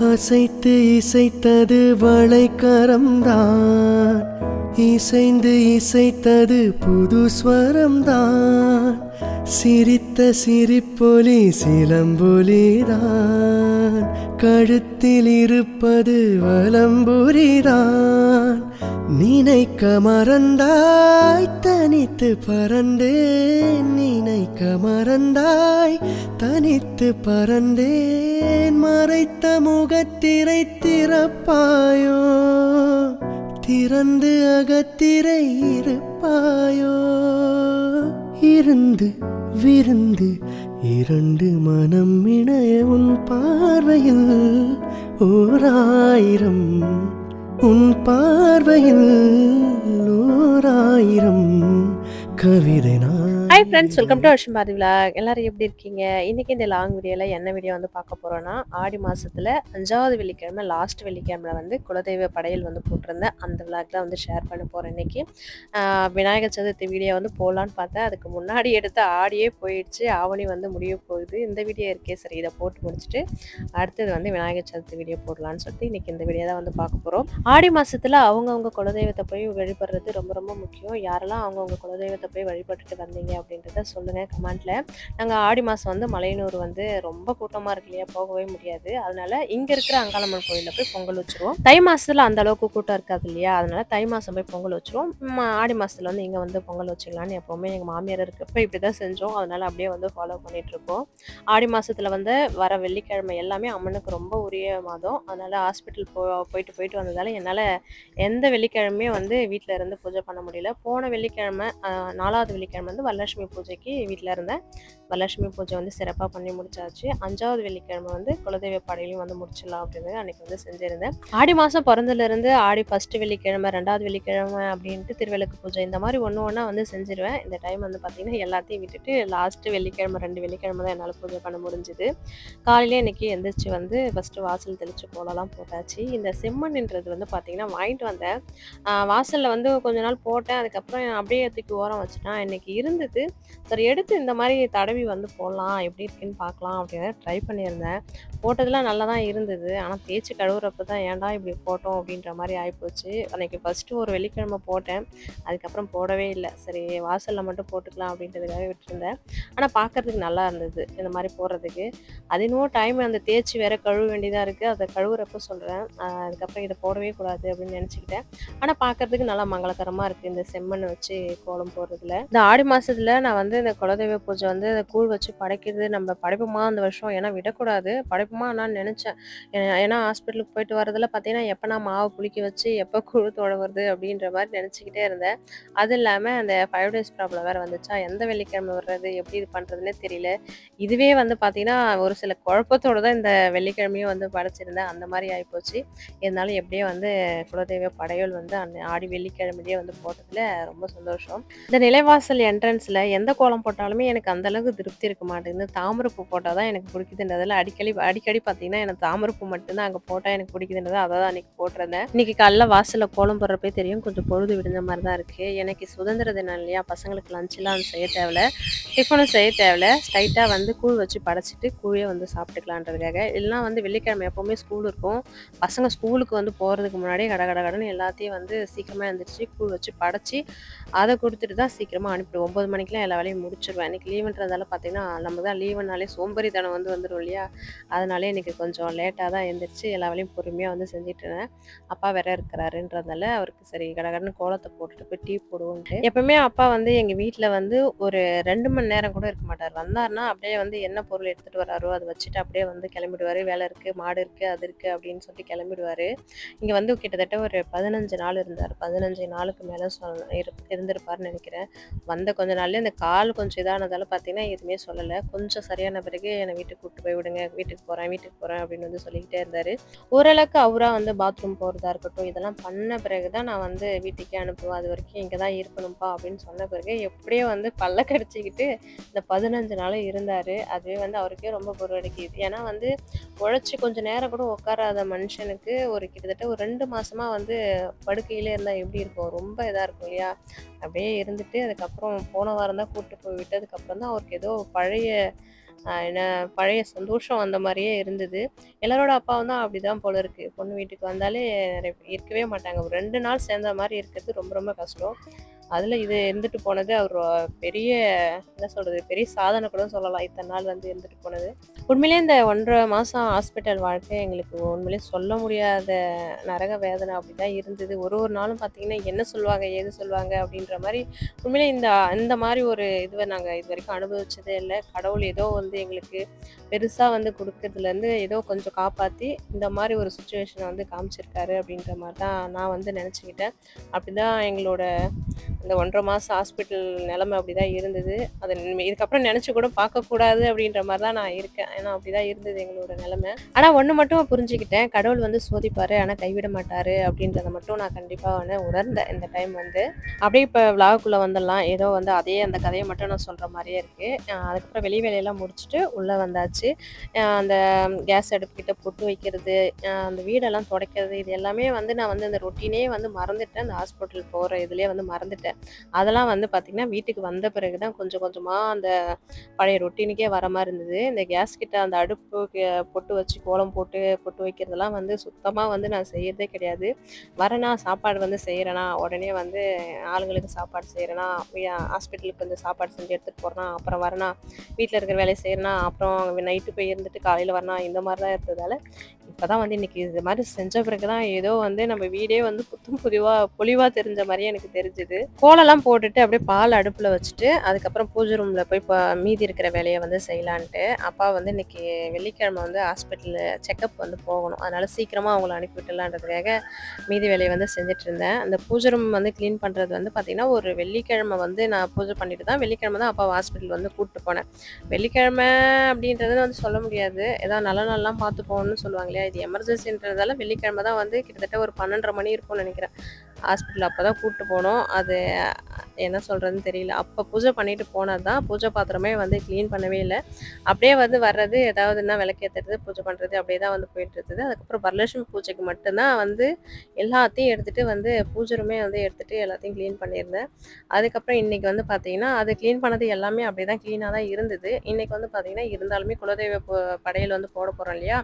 அசைத்து இசைத்தது வளைக்கரம்தான். இசைந்து இசைத்தது புது ஸ்வரம்தான். சிரித்த சிரிப்பொலி சிலம்பொலிதான். கழுத்தில் இருப்பது வலம்புரிதான். நினைக்க மறந்தாய் தனித்து பறந்தேன். நினைக்க மறந்தாய் தனித்து பறந்தேன். மறைத்த முகத்திரை திறப்பாயோ திறந்து அகத்திரை இருப்பாயோ. இருந்து விருந்து இரண்டு மனம் இணைய உன் பார்வையில் ஓர் ஆயிரம் உன் பார்வையில் ஓராயிரம் கவிதை நான் ஹாய் ஃப்ரெண்ட்ஸ் வெல்கம் டு வருஷம் பாதி விழா எல்லாரும் எப்படி இருக்கீங்க? இன்னைக்கு இந்த லாங் வீடியோவில் என்ன வீடியோ வந்து பார்க்க போகிறோன்னா ஆடி மாதத்தில் அஞ்சாவது வெள்ளிக்கிழமை லாஸ்ட் வெள்ளிக்கிழமை வந்து குலதெய்வ படையல் வந்து போட்டிருந்தேன். அந்த விலாக் தான் வந்து ஷேர் பண்ண போகிறேன் இன்னைக்கு. விநாயகர் சதுர்த்தி வீடியோ வந்து போடலான்னு பார்த்தேன். அதுக்கு முன்னாடி எடுத்த ஆடியே போயிடுச்சு. ஆவணி வந்து முடிய போகுது. இந்த வீடியோ இருக்கே சரி இதை போட்டு முடிச்சுட்டு அடுத்தது வந்து விநாயகர் சதுர்த்தி வீடியோ போடலான்னு சொல்லிட்டு இன்றைக்கி இந்த வீடியோ தான் வந்து பார்க்க போகிறோம் ஆடி மாதத்தில் அவங்கவுங்க குலதெய்வத்தை போய் வழிபடுறது ரொம்ப ரொம்ப முக்கியம். யாரெல்லாம் அவங்கவுங்க குலதெய்வத்தை போய் வழிபட்டுட்டு வந்தீங்க அப்படின்றத சொல்லுங்க கமெண்ட்ல. நாங்கள் ஆடி மாதம் வந்து மலையனூர் வந்து ரொம்ப கூட்டமாக இருக்கு இல்லையா? போகவே முடியாது. அதனால இங்கே இருக்கிற அங்காளம்மன் கோயிலில் போய் பொங்கல் வச்சுருவோம். தை மாதத்தில் அந்த அளவுக்கு கூட்டம் இருக்காது இல்லையா? அதனால தை மாதம் போய் பொங்கல் வச்சுருவோம். ஆடி மாதத்தில் வந்து இங்கே வந்து பொங்கல் வச்சுக்கலாம்னு எப்போவுமே எங்கள் மாமியார் இருக்கப்போ இப்படி தான் செஞ்சோம். அதனால அப்படியே வந்து ஃபாலோ பண்ணிட்டு இருக்கோம். ஆடி மாதத்தில் வந்து வர வெள்ளிக்கிழமை எல்லாமே அம்மனுக்கு ரொம்ப உரிய மாதம். அதனால ஹாஸ்பிட்டல் போ போயிட்டு போயிட்டு வந்ததால் என்னால் எந்த வெள்ளிக்கிழமையும் வந்து வீட்டில் இருந்து பூஜை பண்ண முடியல. போன வெள்ளிக்கிழமை நாலாவது வெள்ளிக்கிழமை வந்து வரலட்சுமி பூஜைக்கு வீட்டில் இருந்தேன். வரலட்சுமி பூஜை வந்து சிறப்பாக பண்ணி முடிச்சாச்சு. அஞ்சாவது வெள்ளிக்கிழமை வந்து குலதெய்வ பாடையிலையும் வந்து முடிச்சிடலாம் அப்படின்னு அன்றைக்கி வந்து செஞ்சுருந்தேன். ஆடி மாதம் பிறந்ததுலேருந்து ஆடி ஃபஸ்ட்டு வெள்ளிக்கிழமை ரெண்டாவது வெள்ளிக்கிழமை அப்படின்ட்டு திருவிளக்கு பூஜை இந்த மாதிரி ஒன்று ஒன்றா வந்து செஞ்சிருவேன். இந்த டைம் வந்து பார்த்தீங்கன்னா எல்லாத்தையும் விட்டுட்டு லாஸ்ட்டு வெள்ளிக்கிழமை ரெண்டு வெள்ளிக்கிழமை தான் என்னால் பூஜை பண்ண முடிஞ்சுது. காலையிலே இன்னைக்கு எந்திரிச்சு வந்து ஃபஸ்ட்டு வாசல் தெளித்து கோலம்லாம் போட்டாச்சு. இந்த செம்மண்ன்றது வந்து பார்த்தீங்கன்னா வாங்கிட்டு வந்தேன். வாசலில் வந்து கொஞ்ச நாள் போட்டேன். அதுக்கப்புறம் அப்படியே தூக்கி ஓரம் வச்சுட்டேன். இன்னைக்கு இருந்தது. சரி எடுத்து இந்த மாதிரி தடவி வந்து போடலாம். எப்படி இருக்குன்னு பார்க்கலாம் அப்படின்னு ட்ரை பண்ணியிருந்தேன். போட்டதெல்லாம் நல்லா தான் இருந்தது. ஆனால் தேய்ச்சி கழுவுறப்ப தான் ஏன்டா இப்படி போட்டோம் அப்படின்ற மாதிரி ஆகிப்போச்சு அன்னைக்கு ஃபஸ்ட்டு ஒரு வெள்ளிக்கிழமை போட்டேன். அதுக்கப்புறம் போடவே இல்லை. சரி வாசலில் மட்டும் போட்டுக்கலாம் அப்படின்றதுக்காக விட்டுருந்தேன். ஆனால் பார்க்கறதுக்கு நல்லா இருந்தது இந்த மாதிரி போடுறதுக்கு. அது இன்னும் டைம் அந்த தேய்ச்சி வேறு கழுவ வேண்டியதாக இருக்குது அதை கழுவுறப்ப சொல்கிறேன் அதுக்கப்புறம் இதை போடவே கூடாது அப்படின்னு நினச்சிக்கிட்டேன். ஆனால் பார்க்கறதுக்கு நல்லா மங்களகரமாக இருக்குது இந்த செம்மண்ணை வச்சு கோலம் போடுறதுல. இந்த ஆடி மாதத்தில் நான் வந்து இந்த குலதெய்வ பூஜை வந்து இந்த கூழ் வச்சு படைக்கிறது நம்ம படைப்போமா அந்த வருஷம்? ஏன்னா விடக்கூடாது. படைப்போமா நான் நினச்சேன். ஏன்னா ஹாஸ்பிட்டலுக்கு போயிட்டு வரதுல பார்த்தீங்கன்னா எப்போ நான் மாவு புளிக்க வச்சு எப்போ கூழ் தொடவுறது அப்படின்ற மாதிரி நினச்சிக்கிட்டே இருந்தேன். அது இல்லாமல் அந்த ஃபைவ் டேஸ் ப்ராப்ளம் வேறு வந்துச்சா? எந்த வெள்ளிக்கிழமை வர்றது? எப்படி இது பண்ணுறதுனே தெரியல. இதுவே வந்து பார்த்தீங்கன்னா ஒரு சில குழப்பத்தோடு தான் இந்த வெள்ளிக்கிழமையும் வந்து படைச்சிருந்தேன். அந்த மாதிரி ஆகிப்போச்சு இருந்தாலும் எப்படியோ வந்து குலதெய்வ படையல் வந்து அந்த ஆடி வெள்ளிக்கிழமையே வந்து போட்டதில் ரொம்ப சந்தோஷம். இந்த நிலைவாசல் என்ட்ரன்ஸில் எந்த கோலம் போட்டாலுமே எனக்கு அந்த அளவுக்கு திருப்தி இருக்க மாட்டேங்குது. தாமரப்பூ போட்டால் தான் எனக்கு பிடிக்குதுன்றதுல அடிக்கடி அடிக்கடி பார்த்தீங்கன்னா எனக்கு தாமரப்பூ மட்டும்தான் அங்கே போட்டால் எனக்கு பிடிக்குதுன்றது அதை தான் அன்றைக்கி போட்டிருந்தேன். இன்றைக்கி காலைல வாசலில் கோலம் போடுறப்பே தெரியும் கொஞ்சம் பொழுது விடுந்த மாதிரி தான் இருக்குது எனக்கு சுதந்திர தினம் இல்லையா? பசங்களுக்கு லஞ்செலாம் செய்ய தேவையில்ல. டிஃபனும் செய்ய தேவையில்ல. ஸ்ட்ரைட்டாக வந்து கூழ் வச்சு படைச்சிட்டு கூழே வந்து சாப்பிட்டுக்கலான்றதுக்காக. இல்லைனா வந்து வெள்ளிக்கிழமை எப்போவுமே ஸ்கூல் இருக்கும். பசங்க ஸ்கூலுக்கு வந்து போகிறதுக்கு முன்னாடியே கட கட கடன்னு எல்லாத்தையும் வந்து சீக்கிரமாக எழுந்திரிச்சு கூழ் வச்சு படைச்சி அதை கொடுத்துட்டு தான் சீக்கிரமாக அனுப்பிடுவோம். ஒம்பது மணிக்கெலாம் எல்லா வேலையும் முடிச்சிருவேன். இன்னைக்கு லீவுன்றதால பார்த்தீங்கன்னா நம்ம தான் லீவுனாலே சோம்பேறித்தனம் வந்து வந்துடும் இல்லையா? அதனாலே இன்னைக்கு கொஞ்சம் லேட்டாக தான் எழுந்திரிச்சு எல்லா வேலையும் பொறுமையாக வந்து செஞ்சுட்டு இருந்தேன். அப்பா வேற இருக்கிறாருன்றதால அவருக்கு சரி கடகடன்னு கோலத்தை போட்டுட்டு போய் டீ போடுவோன்ட்டு. எப்பவுமே அப்பா வந்து எங்கள் வீட்டில் வந்து ஒரு ரெண்டு மணி நேரம் கூட இருக்க மாட்டார். வந்தார்னா அப்படியே வந்து என்ன பொருள் எடுத்துகிட்டு வராரோ அதை வச்சுட்டு அப்படியே வந்து கிளம்பிடுவார். வேலை இருக்குது மாடு இருக்குது அது இருக்குது அப்படின்னு சொல்லிட்டு கிளம்பிடுவார். இங்கே வந்து கிட்டத்தட்ட ஒரு பதினஞ்சு நாள் இருந்தார். பதினஞ்சு நாளுக்கு மேலே சொல் இருந்திருப்பார்னு இருந்திருப்பாருன்னு நினைக்கிறேன். வந்த கொஞ்ச இந்த கால் கொஞ்சம் இதானதால பார்த்தீங்கன்னா எதுவுமே சொல்லலை. கொஞ்சம் சரியான பிறகு என்னை வீட்டுக்கு கூப்பிட்டு போய் விடுங்க வீட்டுக்கு போகிறேன் வீட்டுக்கு போகிறேன் அப்படின்னு வந்து சொல்லிக்கிட்டே இருந்தார். ஓரளவுக்கு அவராக வந்து பாத்ரூம் போகிறதா இருக்கட்டும் இதெல்லாம் பண்ண பிறகு தான் நான் வந்து வீட்டுக்கே அனுப்புவேன். அது வரைக்கும் இங்கே தான் இருக்கணும்ப்பா அப்படின்னு சொன்ன பிறகு எப்படியோ வந்து பல்ல கடிச்சிக்கிட்டு இந்த பதினஞ்சு நாள் இருந்தார். அதுவே வந்து அவருக்கே ரொம்ப பொருளடிக்குது ஏன்னா வந்து உழைச்சி கொஞ்சம் நேரம் கூட உட்காராத மனுஷனுக்கு ஒரு கிட்டத்தட்ட ஒரு ரெண்டு மாசமா வந்து படுக்கையிலே இருந்தால் எப்படி இருக்கும்? ரொம்ப இதாக இருக்கும் இல்லையா? அப்படியே இருந்துட்டு அதுக்கப்புறம் போன வாரம் தான் கூப்பிட்டு போய் விட்டதுக்கப்புறம் தான் அவருக்கு ஏதோ பழைய என்ன பழைய சந்தோஷம் வந்த மாதிரியே இருந்தது. எல்லாரோட அப்பாவும் தான் அப்படிதான் போல இருக்கு. பொண்ணு வீட்டுக்கு வந்தாலே இருக்கவே மாட்டாங்க. ஒரு ரெண்டு நாள் சேர்ந்த மாதிரி இருக்கிறது ரொம்ப ரொம்ப கஷ்டம். அதில் இது இருந்துட்டு போனது அவர் பெரிய என்ன சொல்கிறது பெரிய சாதனை கூட சொல்லலாம். இத்தனை நாள் வந்து இருந்துட்டு போனது. உண்மையிலே இந்த ஒன்றரை மாதம் ஹாஸ்பிட்டல் வாழ்க்கை எங்களுக்கு உண்மையிலேயே சொல்ல முடியாத நரக வேதனை அப்படி தான் இருந்தது. ஒரு ஒரு நாளும் பார்த்தீங்கன்னா, என்ன சொல்லுவாங்க? ஏது சொல்லுவாங்க? அப்படின்ற மாதிரி உண்மையிலே இந்த இந்த மாதிரி ஒரு இதுவை நாங்கள் இது வரைக்கும் அனுபவிச்சதே இல்லை கடவுள் ஏதோ வந்து எங்களுக்கு பெருசாக வந்து கொடுக்கறதுலேருந்து ஏதோ கொஞ்சம் காப்பாற்றி இந்த மாதிரி ஒரு சுச்சுவேஷனை வந்து காமிச்சிருக்காரு அப்படின்ற மாதிரி தான் நான் வந்து நெனச்சுக்கிட்டேன். அப்படிதான் எங்களோட இந்த ஒன்றரை மாதம் ஹாஸ்பிட்டல் நிலமை அப்படிதான் இருந்தது. அதை இதுக்கப்புறம் நினச்சி கூட பார்க்கக்கூடாது அப்படின்ற மாதிரி தான் நான் இருக்கேன். ஏன்னா அப்படிதான் இருந்தது எங்களோட நிலமை ஆனால் ஒன்று மட்டும் புரிஞ்சுக்கிட்டேன். கடவுள் வந்து சோதிப்பார் ஆனால் கைவிட மாட்டார் அப்படின்றத மட்டும் நான் கண்டிப்பாக வந்து உணர்ந்தேன் இந்த டைம் வந்து. அப்படியே இப்போ விழாவுக்குள்ளே வந்துடலாம். ஏதோ வந்து அதே அந்த கதையை மட்டும் நான் சொல்கிற மாதிரியே இருக்குது அதுக்கப்புறம் வெளி வேலையெல்லாம் முடிச்சுட்டு உள்ளே வந்தாச்சு. அந்த கேஸ் அடுப்புக்கிட்ட பொட்டு வைக்கிறது, அந்த வீடெல்லாம் துடைக்கிறது இது எல்லாமே வந்து நான் வந்து அந்த ரொட்டீனே வந்து மறந்துட்டேன். அந்த ஹாஸ்பிட்டல் போகிற இதுலேயே வந்து மறந்துட்டேன். அதெல்லாம் வந்து பார்த்திங்கன்னா வீட்டுக்கு வந்த பிறகு தான் கொஞ்சம் கொஞ்சமாக அந்த பழைய ரொட்டீனுக்கே வர மாதிரி இருந்தது. இந்த கேஸ் கிட்ட அந்த அடுப்பு பொட்டு வச்சு கோலம் போட்டு பொட்டு வைக்கிறதெல்லாம் வந்து சுத்தமாக வந்து நான் செய்யறதே கிடையாது. வரேனா சாப்பாடு வந்து செய்கிறேனா உடனே வந்து ஆளுங்களுக்கு சாப்பாடு செய்கிறேனா ஹாஸ்பிட்டலுக்கு வந்து சாப்பாடு செஞ்சு எடுத்துகிட்டு போகிறனா அப்புறம் வரேனா, வீட்டில் இருக்கிற வேலையை செய்றேனா, அப்புறம் நைட்டு போய் இருந்துட்டு காலையில் வரேனா, இந்த மாதிரி தான் இருந்ததால, இப்பதான் வந்து இன்றைக்கி இது மாதிரி செஞ்ச பிறகு தான் ஏதோ வந்து நம்ம வீடே வந்து புத்தும் புதிவா பொலிவாக தெரிஞ்ச மாதிரியே எனக்கு தெரிஞ்சுது கோலம்லாம் போட்டுட்டு அப்படியே பால் அடுப்பில் வச்சுட்டு, அதுக்கப்புறம் பூஜை ரூமில் போய் இப்போ மீதி இருக்கிற வேலையை வந்து செய்யலான்ட்டு, அப்பா வந்து இன்னைக்கு வெள்ளிக்கிழமை வந்து ஹாஸ்பிட்டலு செக்கப் வந்து போகணும். அதனால் சீக்கிரமாக அவங்கள அனுப்பி விட்டுடலான்றதுக்காக மீதி வேலையை வந்து செஞ்சுட்டு இருந்தேன். அந்த பூஜை ரூம் வந்து க்ளீன் பண்ணுறது வந்து பார்த்தீங்கன்னா, ஒரு வெள்ளிக்கிழமை வந்து நான் பூஜை பண்ணிட்டு தான் வெள்ளிக்கிழமை தான் அப்பா ஹாஸ்பிட்டல் வந்து கூப்பிட்டு போனேன். வெள்ளிக்கிழமை அப்படின்றது வந்து சொல்ல முடியாது. ஏதாவது நல்ல நாள்லாம் பார்த்து போகணும்னு சொல்லுவாங்க இல்லையா? இது எமர்ஜென்சின்றதால வெள்ளிக்கிழமை தான் வந்து கிட்டத்தட்ட ஒரு 12:30 மணி இருக்கும்னு நினைக்கிறேன் ஹாஸ்பிட்டல் அப்போ தான் கூப்பிட்டு போனோம். அது என்ன சொல்கிறதுன்னு தெரியல. அப்போ பூஜை பண்ணிட்டு போனது தான். பூஜை பாத்திரமே வந்து க்ளீன் பண்ணவே இல்லை அப்படியே வந்து வர்றது, ஏதாவதுன்னா விளக்கேற்றுறது பூஜை பண்ணுறது அப்படியே தான் வந்து போயிட்டு இருந்தது. அதுக்கப்புறம் வரலட்சுமி பூஜைக்கு மட்டும்தான் வந்து எல்லாத்தையும் எடுத்துகிட்டு வந்து பூஜருமே வந்து எடுத்துகிட்டு எல்லாத்தையும் க்ளீன் பண்ணியிருந்தேன். அதுக்கப்புறம் இன்றைக்கி வந்து பார்த்தீங்கன்னா, அது க்ளீன் பண்ணது எல்லாமே அப்படியே தான் க்ளீனாக தான் இருந்தது. இன்றைக்கி வந்து பார்த்தீங்கன்னா, இருந்தாலுமே குலதெய்வ படையில் படையல் வந்து போட போகிறோம் இல்லையா?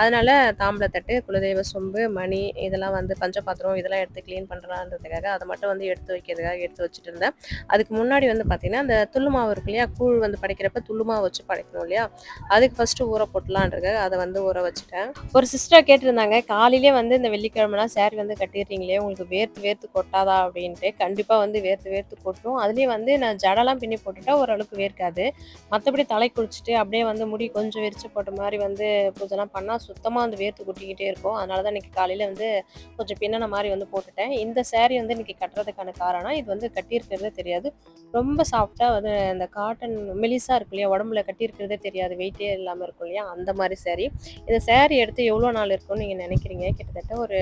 அதனால் தாம்பூல குலதெய்வ சொம்பு, மணி இதெல்லாம் வந்து பஞ்சபாத்திரம் இதெல்லாம் எடுத்து க்ளீன் பண்றலான்றதுக்காக அதை மட்டும் வந்து எடுத்து வைக்கிறது வைக்கிறதுக்காக எடுத்து வச்சுட்டு இருந்தேன். அதுக்கு முன்னாடி வந்து பார்த்தீங்கன்னா, அந்த துள்ளு மாவு இருக்கு இல்லையா? கூழ் வந்து படைக்கிறப்ப துள்ளு மாவு வச்சு படைக்கணும் இல்லையா? அதுக்கு ஃபஸ்ட்டு ஊற போட்டுலான்றதுக்காக அதை வந்து ஊற வச்சுட்டேன். ஒரு சிஸ்டர் கேட்டிருந்தாங்க, "காலையிலேயே வந்து இந்த வெள்ளிக்கிழமைனா சாரி வந்து கட்டிடுறீங்களே, உங்களுக்கு வேர்த்து வேர்த்து கொட்டாதா?" அப்படின்ட்டு. கண்டிப்பாக வந்து வேர்த்து வேர்த்து கொட்டும். அதுலேயே வந்து நான் ஜடலாம் பின்னி போட்டுட்டா ஓரளவுக்கு வேர்க்காது. மற்றபடி தலை குளிச்சுட்டு அப்படியே வந்து முடி கொஞ்சம் விரிச்சு போட்ட மாதிரி வந்து பூஜைலாம் பண்ணால் சுத்தமாக வந்து வேர்த்து கொட்டிக்கிட்டே இருக்கும். அதனால தான் இன்னைக்கு காலையில் வந்து கொஞ்சம் பின்னன மாதிரி வந்து போட்டுட்டேன். இந்த சேரீ வந்து இன்னைக்கு கட்டுறதுக்கான காரணம், இது வந்து கட்டியிருக்கிறதே தெரியாது. ரொம்ப சாஃப்டாக வந்து இந்த காட்டன் மெலிசா இருக்கும் இல்லையா? உடம்புல கட்டியிருக்கிறதே தெரியாது. வெயிட்டே இல்லாமல் இருக்கும் இல்லையா? அந்த மாதிரி சாரி. இந்த சாரி எடுத்து எவ்வளோ நாள் இருக்கும்னு நீங்கள் நினைக்கிறீங்க கிட்டத்தட்ட ஒரு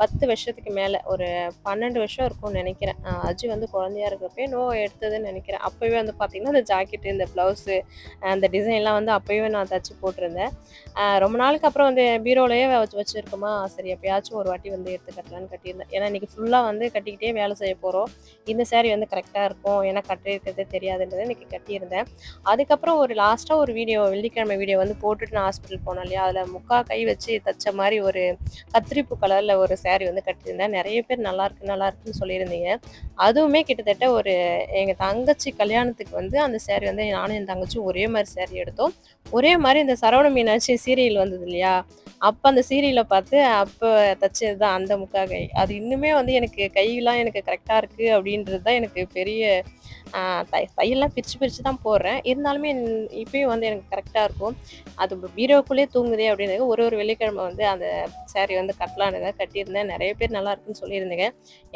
10 வருஷத்துக்கு மேலே ஒரு 12 வருஷம் இருக்கும்னு நினைக்கிறேன் அஜி வந்து குழந்தையா இருக்கிறப்போ நோ எடுத்ததுன்னு நினைக்கிறேன் அப்போவே வந்து பார்த்தீங்கன்னா, அந்த ஜாக்கெட்டு, இந்த ப்ளவுஸு, அந்த டிசைன்லாம் வந்து அப்பயே நான் தச்சு போட்டிருந்தேன். ரொம்ப நாளுக்கு அப்புறம் வந்து பீரோலையே வச்சு வச்சுருக்கோமா சரி எப்பயாச்சும் ஒரு வாட்டி வந்து எடுத்து கட்டலான்னு கட்டியிருந்தேன். ஏன்னா இன்னைக்கு ஃபுல்லாக வந்து கட்டிக்கிட்டே வேலை செய்ய போகிறோம் இந்த சேரீ வந்து கரெக்டாக இருக்கும். ஏன்னா கட்டியிருக்கிறதே தெரியாதுன்றது இன்னைக்கு கட்டியிருந்தேன். அதுக்கப்புறம் ஒரு லாஸ்ட்டாக ஒரு வீடியோ வெள்ளிக்கிழமை வீடியோ வந்து போட்டுட்டு நான் ஹாஸ்பிட்டல் போனேன் இல்லையா? அதில் முக்கா கை வச்சு தச்ச மாதிரி ஒரு கத்திரிப்பு கலரில் ஒரு சேரீ வந்து கட்டியிருந்தேன். நிறைய பேர் நல்லாயிருக்கு, நல்லாயிருக்குன்னு சொல்லியிருந்தீங்க. அதுவுமே கிட்டத்தட்ட ஒரு எங்கள் தங்கச்சி கல்யாணத்துக்கு வந்து அந்த சேரீ வந்து நானும் என் தங்கச்சியும் ஒரே மாதிரி சேரீ எடுத்தோம். ஒரே மாதிரி இந்த சரவண மீனாட்சி சீரியல் வந்தது இல்லையா? அப்போ அந்த சீரியலை பார்த்து அப்போ தச்சது தான் அந்த முக்கா கை. அது இன்னுமே வந்து எனக்கு கையெல்லாம் எனக்கு கரெக்டாக இருக்குது அப்படி அப்படின்றது தான் எனக்கு பெரிய தையெல்லாம் தை பிரித்து பிரிச்சு தான் போடுறேன். இருந்தாலுமே இப்பயும் வந்து எனக்கு கரெக்டாக இருக்கும். அது பீரோக்குள்ளேயே தூங்குதே அப்படின்னு ஒரு ஒரு வெள்ளிக்கிழமை வந்து அந்த சேரீ வந்து கட்டலான்றதுக்காக கட்டியிருந்தேன். நிறைய பேர் நல்லாயிருக்குன்னு சொல்லியிருந்தேங்க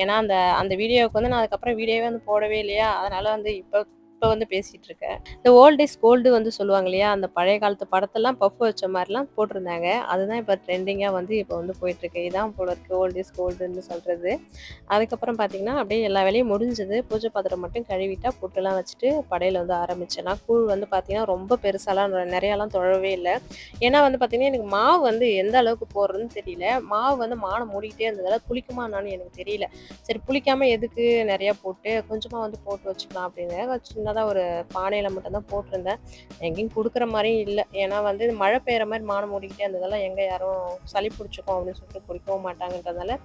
ஏன்னா அந்த அந்த வீடியோவுக்கு வந்து நான் அதுக்கப்புறம் வீடியோவே வந்து போடவே இல்லையா? அதனால் வந்து இப்போ இப்போ வந்து பேசிட்டு இருக்கேன். இந்த ஓல்ட் இஸ் கோல்டு வந்து சொல்லுவாங்க இல்லையா? அந்த பழைய காலத்து படத்தெல்லாம் பஃப் வச்ச மாதிரிலாம் போட்டிருந்தாங்க. அதுதான் இப்போ ட்ரெண்டிங்காக வந்து இப்போ வந்து போயிட்டுருக்கு. இதான் போல இருக்கு ஓல்ட் இஸ் கோல்டுன்னு சொல்றது. அதுக்கப்புறம் பார்த்தீங்கன்னா, அப்படியே எல்லா வேலையும் முடிஞ்சது. பூஜை பாத்திரம் மட்டும் கழுவிட்டா பொட்டுலாம் வச்சுட்டு படையில் வந்து ஆரம்பிச்சிடலாம். கூழ் வந்து பார்த்தீங்கன்னா, ரொம்ப பெருசாலாம் நிறையாலாம் தொழவே இல்லை ஏன்னா வந்து பார்த்தீங்கன்னா, எனக்கு மாவு வந்து எந்த அளவுக்கு போடுறதுன்னு தெரியல. மாவு வந்து மானை மூடிக்கிட்டே இருந்ததால புளிக்குமா என்னான்னு எனக்கு தெரியல. சரி புளிக்காம எதுக்கு நிறையா போட்டு, கொஞ்சமா வந்து போட்டு வச்சுக்கலாம் அப்படின்னு சின்னதாக ஒரு பானையில் மட்டும்தான் போட்டிருந்தேன். எங்கேயும் கொடுக்குற மாதிரியும் இல்லை. ஏன்னா வந்து மழை பெய்கிற மாதிரி மானம் மூடிக்கிட்டே இருந்ததெல்லாம் எங்கே யாரும் சளி பிடிச்சிக்கும் அப்படின்னு சொல்லிட்டு குடிக்கவும் மாட்டாங்கன்றதால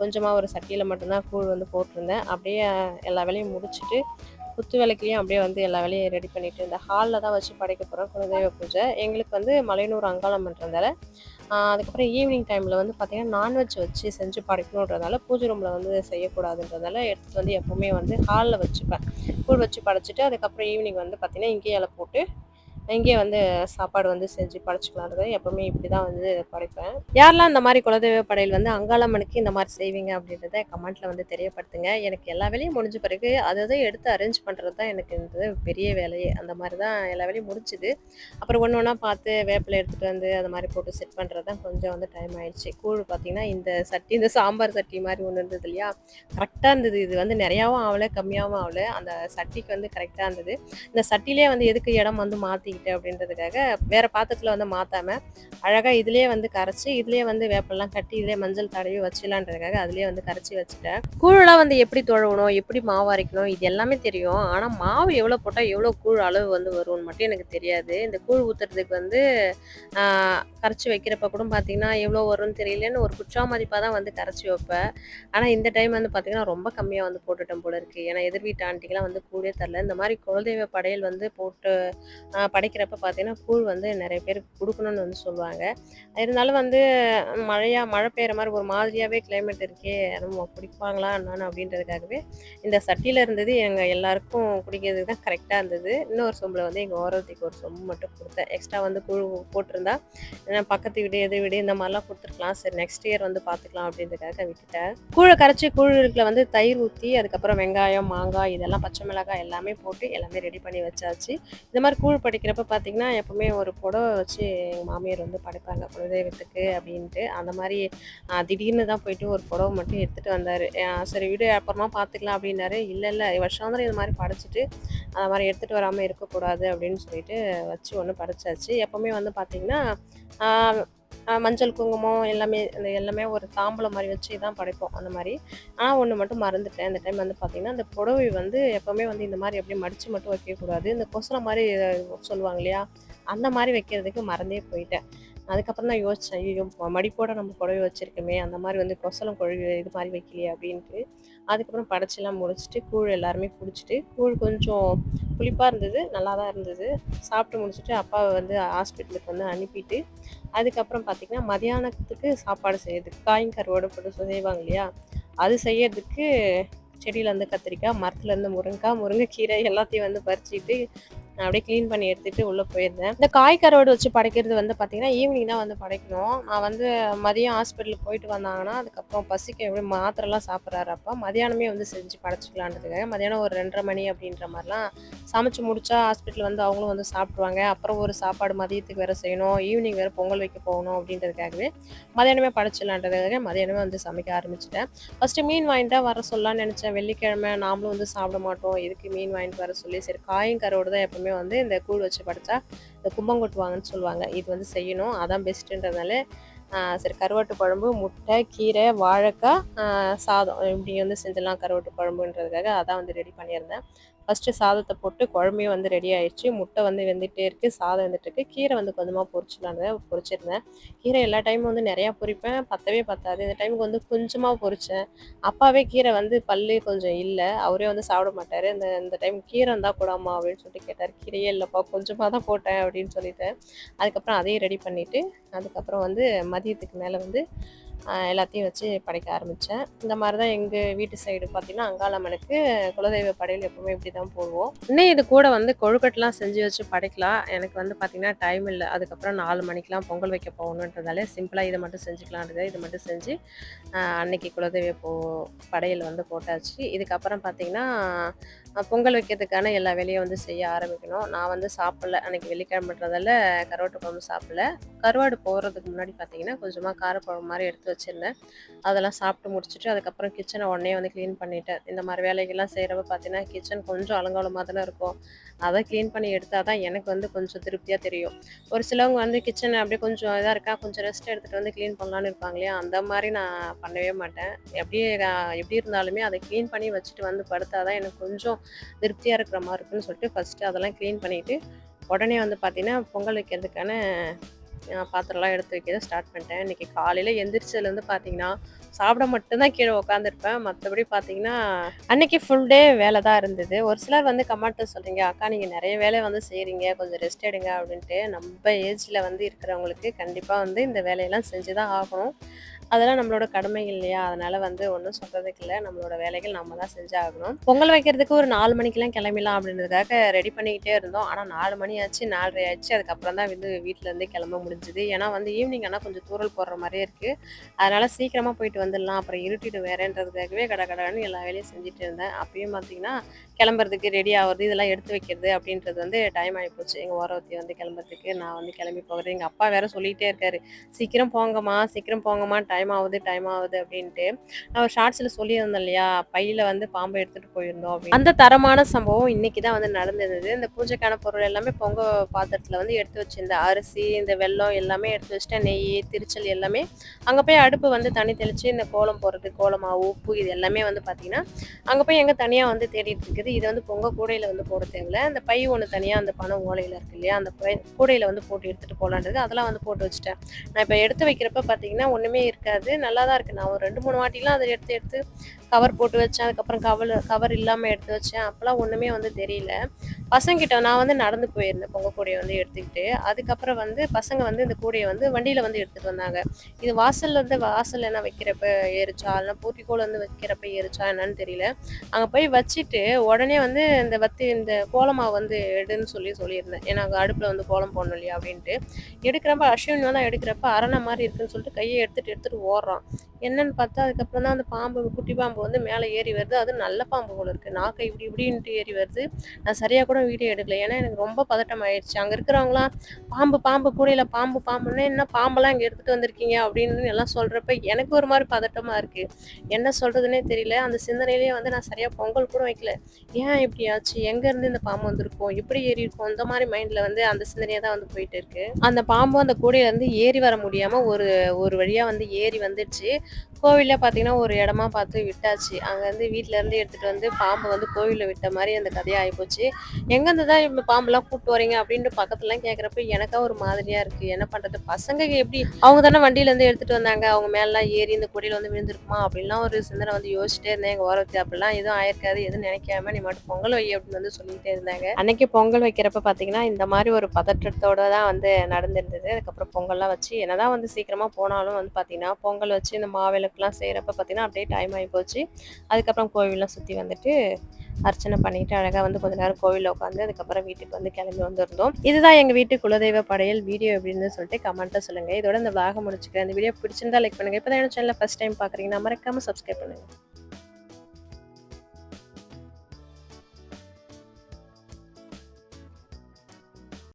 கொஞ்சமாக ஒரு சட்டியில் மட்டும்தான் கூழ் வந்து போட்டிருந்தேன். அப்படியே எல்லா வேலையும் முடிச்சுட்டு குத்து விளக்குலையும் அப்படியே வந்து எல்லா வேலையும் ரெடி பண்ணிட்டு இந்த ஹாலில் தான் வச்சு படைக்க போகிறோம் குலதெய்வ பூஜை. எங்களுக்கு வந்து மலையனூர் அங்காளம் பண்ணுறதால அதுக்கப்புறம் ஈவினிங் டைமில் வந்து பார்த்திங்கன்னா நான்வெஜ் வச்சு செஞ்சு படைக்கணுன்றதால பூஜை ரூமில் வந்து செய்யக்கூடாதுன்றதால எடுத்துகிட்டு வந்து எப்போவுமே வந்து ஹாலில் வச்சுப்பேன். கூழ் வச்சு படைச்சிட்டு அதுக்கப்புறம் ஈவினிங் வந்து பார்த்திங்கன்னா இங்கேயே இலை போட்டு இங்கேயே வந்து சாப்பாடு வந்து செஞ்சு படைச்சிக்கலான்றது எப்பவுமே இப்படி தான் வந்து படைப்பேன். யாரெல்லாம் இந்த மாதிரி குலதெய்வ படையில் வந்து அங்காளம்மனுக்கு இந்த மாதிரி செய்வீங்க அப்படின்றத கமெண்ட்ல வந்து தெரியப்படுத்துங்க. எனக்கு எல்லா வேலையும் முடிஞ்ச பிறகு அதை எடுத்து அரேஞ்ச் பண்ணுறது தான் எனக்கு இந்த பெரிய வேலையே. அந்த மாதிரி தான் எல்லா வேலையும் முடிச்சுது அப்புறம் ஒன்று ஒன்றா பார்த்து வேப்பில் எடுத்துகிட்டு வந்து அந்த மாதிரி போட்டு செட் பண்ணுறது தான் கொஞ்சம் வந்து டைம் ஆயிடுச்சு. கூழ் பார்த்தீங்கன்னா இந்த சட்டி இந்த சாம்பார் சட்டி மாதிரி ஒன்று இருந்தது இல்லையா? கரெக்டாக இருந்தது. இது வந்து நிறையாவும் ஆகலை கம்மியாகவும் ஆகலை. அந்த சட்டிக்கு வந்து கரெக்டாக இருந்தது. இந்த சட்டிலே வந்து எதுக்கு இடம் வந்து மாற்றிக்கிட்டு அப்படின்றதுக்காக வேற பாத்திரத்தில் வந்து மாற்றாம அழகாக இதுலேயே வந்து கரைச்சி இதுலேயே வந்து வேப்பெல்லாம் கட்டி இதுலேயே மஞ்சள் தடவி வச்சிடலான்றதுக்காக அதுலேயே வந்து கரைச்சி வச்சுட்டேன். கூழெல்லாம் வந்து எப்படி தொழவணும் எப்படி மாவு அரைக்கணும் இது எல்லாமே தெரியும். ஆனால் மாவு எவ்வளோ போட்டால் எவ்வளோ கூழ் அளவு வந்து வரும்னு மட்டும் எனக்கு தெரியாது. இந்த கூழ் ஊற்றுறதுக்கு வந்து கரைச்சி வைக்கிறப்ப கூட பார்த்தீங்கன்னா எவ்வளோ வரும்னு தெரியலன்னு ஒரு குச்சா மதிப்பாக தான் வந்து கரைச்சி வைப்பேன். ஆனால் இந்த டைம் வந்து பார்த்தீங்கன்னா ரொம்ப கம்மியாக வந்து போட்டுட்டேன் போல இருக்கு. ஏன்னா எதிர் வீட்டு ஆண்டிக்கெல்லாம் வந்து கூழே தரல. இந்த மாதிரி குலதெய்வ படையல் வந்து போட்டு படைக்கிறப்ப பார்த்தீங்கன்னா கூழ் வந்து நிறைய பேருக்கு கொடுக்கணும்னு வந்து சொல்லுவாங்க. இருந்தாலும் வந்து மழையாக மழை பெய்கிற மாதிரி ஒரு மாதிரியாகவே கிளைமேட் இருக்கே நம்ம குடிப்பாங்களா என்னன்னு அப்படின்றதுக்காகவே இந்த சட்டியில் இருந்தது எங்கள் எல்லாருக்கும் குடிக்கிறதுக்கு தான் கரெக்டாக இருந்தது. இன்னொரு சொம்பில் வந்து எங்கள் ஓரத்துக்கு ஒரு சொம்பு மட்டும் கொடுத்தேன். எக்ஸ்ட்ரா வந்து கூழ் போட்டிருந்தா ஏன்னா பக்கத்து வீடு எது வீடு இந்த மாதிரிலாம் கொடுத்துருக்கலாம். சரி நெக்ஸ்ட் இயர் வந்து பார்த்துக்கலாம் அப்படின்றதுக்காக விட்டுட்டேன். கூழை கரைச்சி கூழுக்குள்ள வந்து தயிர் ஊற்றி அதுக்கப்புறம் வெங்காயம் மாங்காய் இதெல்லாம் பச்சை மிளகாய் எல்லாமே போட்டு எல்லாமே ரெடி பண்ணி வச்சாச்சு. இந்த மாதிரி கூழ் படிக்கிறப்ப பார்த்தீங்கன்னா எப்பவுமே ஒரு புடவை வச்சு எங்கள் மாமியார் வந்து படைப்பாங்க. குலதெய்வத்துக்கு அப்படின்ட்டு. அந்த மாதிரி திடீர்னு தான் போயிட்டு ஒரு புடவை மட்டும் எடுத்துகிட்டு வந்தார். சரி வீடு அப்புறமா பார்த்துக்கலாம் அப்படின்னாரு. இல்லை இல்லை வருஷாந்திரம் இது மாதிரி படைச்சிட்டு அந்த மாதிரி எடுத்துகிட்டு வராமல் இருக்கக்கூடாது அப்படின்னு சொல்லிட்டு வச்சு ஒன்று படைச்சாச்சு. எப்பவுமே வந்து பார்த்திங்கன்னா மஞ்சள் குங்குமம் எல்லாமே அந்த எல்லாமே ஒரு தாம்பலம் மாதிரி வச்சு தான் படைப்போம் அந்த மாதிரி. ஆனால் ஒன்று மட்டும் மறந்துட்டேன். அந்த டைம் வந்து பார்த்தீங்கன்னா அந்த புடவை வந்து எப்போவுமே வந்து இந்த மாதிரி அப்படியே மடித்து மட்டும் வைக்கக்கூடாது. இந்த கொசலை மாதிரி சொல்லுவாங்க இல்லையா? அந்த மாதிரி வைக்கிறதுக்கு மறந்தே போயிட்டேன். அதுக்கப்புறம் தான் யோசித்தேன் ஐயோ மடிப்போட நம்ம புடவை வச்சுருக்கோமே அந்த மாதிரி வந்து கொசலம் கொழுவி இது மாதிரி வைக்கலையே அப்படின்ட்டு. அதுக்கப்புறம் படைச்செல்லாம் முடிச்சுட்டு கூழ் எல்லாருமே குடிச்சிட்டு கூழ் கொஞ்சம் புளிப்பாக இருந்தது நல்லா தான் இருந்தது. சாப்பிட்டு முடிச்சுட்டு அப்பாவை வந்து ஹாஸ்பிட்டலுக்கு வந்து அனுப்பிட்டு அதுக்கப்புறம் பார்த்திங்கன்னா மதியானத்துக்கு சாப்பாடு செய்யறதுக்கு காயும் கருவோடு போட்டு செய்வாங்க இல்லையா? அது செய்யறதுக்கு செடியிலேருந்து கத்திரிக்காய் மரத்துலேருந்து முருங்கைக்காய் முருங்கைக்கீரை எல்லாத்தையும் வந்து பறிச்சுட்டு நான் அப்படியே க்ளீன் பண்ணி எடுத்துட்டு உள்ளே போயிருந்தேன். இந்த காய் கருவாடு வச்சு படைக்கிறது வந்து பார்த்தீங்கன்னா ஈவினிங் தான் வந்து படைக்கணும். நான் வந்து மதியம் ஹாஸ்பிட்டலுக்கு போயிட்டு வந்தாங்கன்னா அதுக்கப்புறம் பசிக்க எப்படி மாத்திரைலாம் சாப்பிட்றாரு அப்போ. மதியானமே வந்து செஞ்சு படைச்சிக்கலான்றதுக்காக மதியானம் ஒரு ரெண்டரை மணி அப்படின்ற மாதிரிலாம் சமைச்சு முடிச்சா ஹாஸ்பிட்டல் வந்து அவங்களும் வந்து சாப்பிடுவாங்க அப்புறம் ஒரு சாப்பாடு மதியத்துக்கு வேற செய்யணும். ஈவினிங் வேற பொங்கல் வைக்க போகணும் அப்படின்றதுக்காகவே மதியானமே படைச்சிடலான்றதுக்காக மதியானமே வந்து சமைக்க ஆரம்பிச்சிட்டேன். ஃபர்ஸ்ட் மீன் வாங்கிட்டா வர சொல்லலாம்னு நினச்சேன். வெள்ளிக்கிழமை நாமளும் வந்து சாப்பிட மாட்டோம். எதுக்கு மீன் வாங்கிட்டு வர சொல்லி? சரி காயும் கரோடு தான் எல்லாருமே வந்து இந்த கூழ் வச்சு படைச்சா இந்த கும்பங்கொட்டுவாங்கன்னு சொல்லுவாங்க. இது வந்து செய்யணும். அதான் பெஸ்ட்டுன்றதுனால சரி கருவாட்டு குழம்பு முட்டை கீரை வாழைக்காய் சாதம். இப்படி வந்து செஞ்சிடலாம் கருவாட்டு குழம்புன்றதுக்காக அதான் வந்து ரெடி பண்ணியிருந்தேன். ஃபஸ்ட்டு சாதத்தை போட்டு குழம்பையும் வந்து ரெடி ஆயிடுச்சு. முட்டை வந்து வெந்துகிட்டே இருக்கு சாதம் வெந்துட்டு இருக்கு. கீரை வந்து கொஞ்சமாக பொரிச்சிடலான்னு பொரிச்சிருந்தேன். கீரை எல்லா டைமும் வந்து நிறையா பொரிப்பேன். பத்தவே பத்தாது. இந்த டைமுக்கு வந்து கொஞ்சமாக பொறிச்சேன் அப்பாவே கீரை வந்து பல்லு கொஞ்சம் இல்லை. அவரே வந்து சாப்பிட மாட்டார். இந்த இந்த டைம் கீரை இருந்தால் கூடாமா அப்படின்னு சொல்லிட்டு கேட்டார். கீரையே இல்லைப்பா கொஞ்சமாக தான் போட்டேன் அப்படின்னு சொல்லிட்டேன் அதுக்கப்புறம் அதையும் ரெடி பண்ணிவிட்டு அதுக்கப்புறம் வந்து மதியத்துக்கு மேலே வந்து எல்லாத்தையும் வச்சு படைக்க ஆரம்பித்தேன் இந்த மாதிரி தான் எங்கள் வீட்டு சைடு பார்த்தீங்கன்னா அங்காளம்மனுக்கு குலதெய்வ படையல் எப்பவுமே இப்படி தான் போடுவோம். இன்னும் இது கூட வந்து கொழுக்கட்டெலாம் செஞ்சு வச்சு படைக்கலாம். எனக்கு வந்து பார்த்தீங்கன்னா டைம் இல்லை. அதுக்கப்புறம் நாலு மணிக்கெலாம் பொங்கல் வைக்க போகணுன்றதால சிம்பிளாக இதை மட்டும் செஞ்சுக்கலான்றது இதை மட்டும் செஞ்சு அன்னைக்கு குலதெய்வ போ படையல் வந்து போட்டாச்சு. இதுக்கப்புறம் பார்த்தீங்கன்னா பொங்கல் வைக்கிறதுக்கான எல்லா வேலையும் வந்து செய்ய ஆரம்பிக்கணும். நான் வந்து சாப்பிடல. அன்னைக்கு வெள்ளிக்கிழமைன்றதால கருவாட்டு குழம்பு சாப்பிடல. கருவாடு போடுறதுக்கு முன்னாடி பார்த்தீங்கன்னா கொஞ்சமாக காரக்குழம்பு மாதிரி எடுத்து எடுத்து வச்சுருந்தேன் அதெல்லாம் சாப்பிட்டு முடிச்சுட்டு அதுக்கப்புறம் கிச்சனை உடனே வந்து க்ளீன் பண்ணிட்டேன். இந்த மாதிரி வேலைகள்லாம் செய்கிறப்ப பார்த்தீங்கன்னா கிச்சன் கொஞ்சம் அலங்கோலமாக தானே இருக்கும். அதை க்ளீன் பண்ணி எடுத்தால் தான் எனக்கு வந்து கொஞ்சம் திருப்தியாக தெரியும். ஒரு சிலவங்க வந்து கிச்சனை அப்படியே கொஞ்சம் இதாக இருக்கா கொஞ்சம் ரெஸ்ட் எடுத்துகிட்டு வந்து க்ளீன் பண்ணலான்னு இருப்பாங்க இல்லையா? அந்த மாதிரி நான் பண்ணவே மாட்டேன். எப்படியே எப்படி இருந்தாலுமே அதை க்ளீன் பண்ணி வச்சுட்டு வந்து படுத்தா தான் எனக்கு கொஞ்சம் திருப்தியாக இருக்கிற மாதிரி இருக்குன்னு சொல்லிட்டு ஃபஸ்ட்டு அதெல்லாம் க்ளீன் பண்ணிவிட்டு உடனே வந்து பார்த்தீங்கன்னா பொங்கல் வைக்கிறதுக்கான பாத்திரம்லாம் எடுத்து வைக்க ஸ்டார்ட் பண்ணிட்டேன். இன்றைக்கி காலையில் எந்திரிச்சதுலேருந்து பார்த்தீங்கன்னா சாப்பிட மட்டும்தான் கீழே உட்காந்துருப்பேன் மற்றபடி பார்த்தீங்கன்னா அன்னைக்கு ஃபுல் டே வேலை தான் இருந்தது. ஒரு சிலர் வந்து கமெண்ட்டில் சொல்கிறீங்க அக்கா நீங்கள் நிறைய வேலை வந்து செய்கிறீங்க கொஞ்சம் ரெஸ்ட் எடுங்க. அப்படின்ட்டு நம்ம ஏஜில் வந்து இருக்கிறவங்களுக்கு கண்டிப்பாக வந்து இந்த வேலையெல்லாம் செஞ்சு தான் ஆகணும். அதெல்லாம் நம்மளோட கடமை இல்லையா? அதனால வந்து ஒன்றும் சொல்றதுக்கு இல்லை. நம்மளோட வேலைகள் நம்ம தான் செஞ்சாகணும். பொங்கல் வைக்கிறதுக்கு ஒரு நாலு மணிக்கெல்லாம் கிளம்பிடலாம் அப்படின்றதுக்காக ரெடி பண்ணிக்கிட்டே இருந்தோம். ஆனால் நாலு மணி ஆச்சு நாலரை ஆச்சு. அதுக்கப்புறம் தான் வந்து வீட்டிலேருந்து கிளம்ப முடிஞ்சுது. ஏன்னா வந்து ஈவினிங் ஆனால் கொஞ்சம் தூரல் போடுற மாதிரியே இருக்குது அதனால சீக்கிரமாக போயிட்டு வந்துடலாம். அப்புறம் இருட்டிட்டு வேறேன்றதுக்காகவே கட கடன்னு எல்லா வேலையும் செஞ்சுட்டு இருந்தேன். அப்பயும் பார்த்தீங்கன்னா கிளம்புறதுக்கு ரெடி ஆகுறது இதெல்லாம் எடுத்து வைக்கிறது அப்படின்றது வந்து டைம் ஆகிப்போச்சு எங்கள் ஓரவத்தி வந்து கிளம்புறதுக்கு நான் வந்து கிளம்பி போகிறேன் எங்கள் அப்பா வேற சொல்லிகிட்டே இருக்காரு. சீக்கிரம் போங்கம்மா சீக்கிரம் போங்கம்மா டைம் டைம் ஆகுது டைம் ஆகுது அப்படின்ட்டு நான் ஒரு ஷார்ட்ஸில் சொல்லியிருந்தேன் இல்லையா? பையில வந்து பாம்பை எடுத்துகிட்டு போயிருந்தோம் அப்படின்னு. அந்த தரமான சம்பவம் இன்னைக்கு தான் வந்து நடந்திருந்தது. இந்த பூஜைக்கான பொருள் எல்லாமே பொங்க பாத்திரத்தில் வந்து எடுத்து வச்சிருந்தேன் அரிசி இந்த வெல்லம் எல்லாமே எடுத்து வச்சுட்டேன் நெய் திருச்சல் எல்லாமே அங்கே போய் அடுப்பு வந்து தண்ணி தெளித்து இந்த கோலம் போடுறது கோலமாக உப்பு இது எல்லாமே வந்து பார்த்தீங்கன்னா அங்கே போய் எங்கே தனியாக வந்து தேடிட்டு இருக்குது. இது வந்து பொங்க கூடையில் வந்து போட தேவையில்ல அந்த பை ஒன்று தனியாக அந்த பணம் ஓலையில் இருக்கு இல்லையா? அந்த பை கூடையில் வந்து போட்டு எடுத்துகிட்டு போகலான்றது அதெல்லாம் வந்து போட்டு வச்சுட்டேன். நான் இப்போ எடுத்து வைக்கிறப்ப பார்த்தீங்கன்னா ஒன்றுமே இருக்காது. நல்லா தான் இருக்குது நான் ஒரு ரெண்டு மூணு வாட்டிலாம் அதை எடுத்து எடுத்து கவர் போட்டு வச்சேன். அதுக்கப்புறம் கவர் கவர் இல்லாமல் எடுத்து வச்சேன். அப்போல்லாம் ஒன்றுமே வந்து தெரியல. பசங்கிட்ட நான் வந்து நடந்து போயிருந்தேன். பொங்க கூடையை வந்து எடுத்துக்கிட்டு. அதுக்கப்புறம் வந்து பசங்க வந்து இந்த கூடையை வந்து வண்டியில் வந்து எடுத்துகிட்டு வந்தாங்க. இது வாசல்ல இருந்து வாசல் என்ன வைக்கிறப்ப ஏறிச்சா இல்லைனா பூத்திக்கோள் வந்து வைக்கிறப்ப ஏறிச்சா என்னன்னு தெரியல. அங்கே போய் வச்சுட்டு உடனே வந்து இந்த வத்தி இந்த கோலமாவு வந்து எடுன்னு சொல்லி சொல்லியிருந்தேன். ஏன்னா அங்கே அடுப்பில் வந்து கோலம் போடணும் இல்லையா அப்படின்ட்டு. எடுக்கிறப்ப அஸ்வின் வந்து எடுக்கிறப்ப அரணை மாதிரி இருக்குன்னு சொல்லிட்டு கையை எடுத்துகிட்டு எடுத்துகிட்டு ஓடுறான். என்னன்னு பார்த்தா அதுக்கப்புறம் தான் அந்த பாம்பு குட்டி பாம்பு வந்து மேலே ஏறி வருது. அது நல்ல பாம்பு போல இருக்கு. நாக்கை இப்படி இப்படின்ட்டு ஏறி வருது. நான் சரியாக கூட வீடியோ எடுக்கல. ஏன்னா எனக்கு ரொம்ப பதட்டம் ஆயிடுச்சு அங்கே இருக்கிறவங்களாம் பாம்பு பாம்பு கூடையில் பாம்பு பாம்புன்னு என்ன? பாம்பெல்லாம் இங்கே எடுத்துட்டு வந்திருக்கீங்க? அப்படின்னு எல்லாம் சொல்கிறப்ப எனக்கு ஒரு மாதிரி பதட்டமாக இருக்கு. என்ன சொல்கிறதுனே தெரியல. அந்த சிந்தனையிலேயே வந்து நான் சரியாக பொங்கல் கூட வைக்கல. ஏன் இப்படி ஆச்சு? எங்கேருந்து இந்த பாம்பு வந்திருக்கும்? எப்படி ஏறி இருக்கும்? அந்த மாதிரி மைண்டில் வந்து அந்த சிந்தனையாக தான் வந்து போயிட்டு இருக்கு. அந்த பாம்பு அந்த கூடையில இருந்து ஏறி வர முடியாமல் ஒரு ஒரு வழியாக வந்து ஏறி வந்துடுச்சு. கோவிலில் பார்த்தீங்கன்னா ஒரு இடமா பார்த்து விட்டாச்சு. அங்கேருந்து வீட்டிலேருந்து எடுத்துகிட்டு வந்து பாம்பு வந்து கோவிலில் விட்ட மாதிரி அந்த கதையாக ஆகிப்போச்சு எங்கேருந்து தான் இப்போ பாம்புலாம் கூப்பிட்டு வரீங்க? அப்படின்ட்டு பக்கத்துலாம் கேட்குறப்ப எனக்கா ஒரு மாதிரியாக இருக்குது என்ன பண்ணுறது பசங்க எப்படி? அவங்க தானே வண்டியிலேருந்து எடுத்துகிட்டு வந்தாங்க. அவங்க மேலாம் ஏறி இந்த கொடியில் வந்து விழுந்திருக்குமா? அப்படின்லாம் ஒரு சிந்தனை வந்து யோசிச்சிட்டே இருந்தேன் எங்கள் ஓரத்து அப்படிலாம் எதுவும் ஆயிருக்காது. எதுவும் நினைக்காம நீ மட்டும் பொங்கல் வை அப்படின்னு வந்து சொல்லிகிட்டே இருந்தாங்க. அன்னைக்கு பொங்கல் வைக்கிறப்ப பார்த்தீங்கன்னா இந்த மாதிரி ஒரு பதற்றத்தோட தான் வந்து நடந்திருந்தது. அதுக்கப்புறம் பொங்கல்லாம் வச்சு என்னதான் வந்து சீக்கிரமாக போனாலும் வந்து பார்த்தீங்கன்னா பொங்கல் வச்சு இந்த மாவிளக்குலாம் செய்கிறப்ப பார்த்தீங்கன்னா அப்படியே டைம் ஆகி போச்சு. அதுக்கப்புறம் கோவிலெலாம் சுற்றி வந்துட்டு அர்ச்சனை பண்ணிட்டு அழகாக வந்து கொஞ்ச நேரம் கோவிலில் உட்காந்து அதுக்கப்புறம் வீட்டுக்கு வந்து கிளம்பி வந்திருந்தோம். இதுதான் எங்கள் வீட்டு குலதெய்வ படையல் வீடியோ எப்படின்னு சொல்லிட்டு கமெண்ட்டாக சொல்லுங்கள் இதோட இந்த வாகம் முடிச்சுக்கிறேன். இந்த வீடியோ பிடிச்சிருந்தா லைக் பண்ணுங்கள் இப்போ தான் சேனலில் ஃபஸ்ட் டைம் பார்க்குறீங்கன்னா மறக்காமல் சப்ஸ்கிரைப் பண்ணுங்கள்